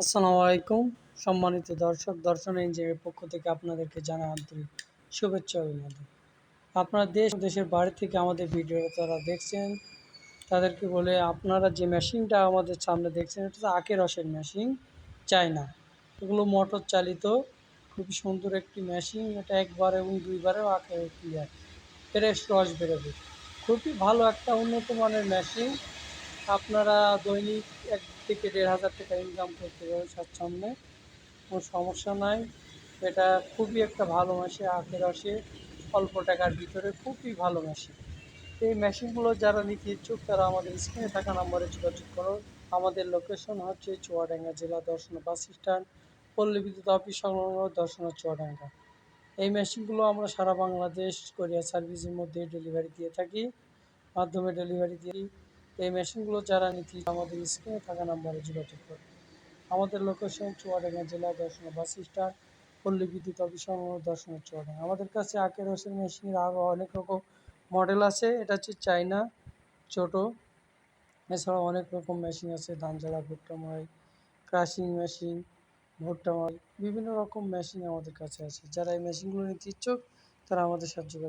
আসসালামু আলাইকুম। সম্মানিত দর্শক, দর্শন ইঞ্জিনিয়ারের পক্ষ থেকে আপনাদেরকে জানাই আন্তরিক শুভেচ্ছা অভিনন্দন। আপনারা দেশ দেশের বাইরে থেকে আমাদের ভিডিও তারা দেখছেন, তাদেরকে বলে আপনারা যে মেশিনটা আমাদের সামনে দেখছেন, এটা তো আখের রসের মেশিন, চায়না। এগুলো মোটর চালিত, খুবই সুন্দর একটি মেশিন, এটা একবার এবং দুইবারেও আখে ক্লিয়ার ফ্রেশ রস বেরোবে। খুবই ভালো একটা উন্নত মানের মেশিন আপনারা দৈনিক এক থেকে দেড় হাজার টাকা ইনকাম করতে পারেন স্বাচ্ছন্দ্যে। কোনো সমস্যা নাই। এটা খুবই একটা ভালো মেশিন আখের রসে অল্প টাকার ভিতরে খুবই ভালো মেশিন এই মেশিনগুলো যারা নিতে ইচ্ছুক, তারা আমাদের স্ক্রিনে থাকা নম্বরে যোগাযোগ করো আমাদের লোকেশন হচ্ছে চুয়াডাঙ্গা জেলা দর্শন বাস স্ট্যান্ড, পল্লী বিদ্যুৎ অফিস সংলগ্ন দর্শন চুয়াডাঙ্গা। এই মেশিনগুলো আমরা সারা বাংলাদেশ কোরিয়া সার্ভিসের মধ্যে ডেলিভারি দিয়ে থাকি। মাধ্যমে ডেলিভারি দিই এই মেশিনগুলো যারা নিতে আমাদের স্ক্রিনে থাকা নাম্বারে যোগাযোগ করে আমাদের লোকেশন চুয়াডাঙ্গা জেলা দর্শন বাস স্ট্যান্ড, পল্লী বিদ্যুৎ অফিস দর্শন চুয়াডাঙ্গা। আমাদের কাছে আখের রসের মেশিনের আরও অনেক রকম মডেল আছে। এটা হচ্ছে চাইনা ছোট। এছাড়াও অনেক রকম মেশিন আছে। ধান ঝাড়া ভুট্টা মাই ক্রাশিং মেশিন, ভুট্টা মাই বিভিন্ন রকম মেশিন আমাদের কাছে আছে। যারা এই মেশিনগুলো নিতে ইচ্ছুক, তারা আমাদের সাথে যোগাযোগ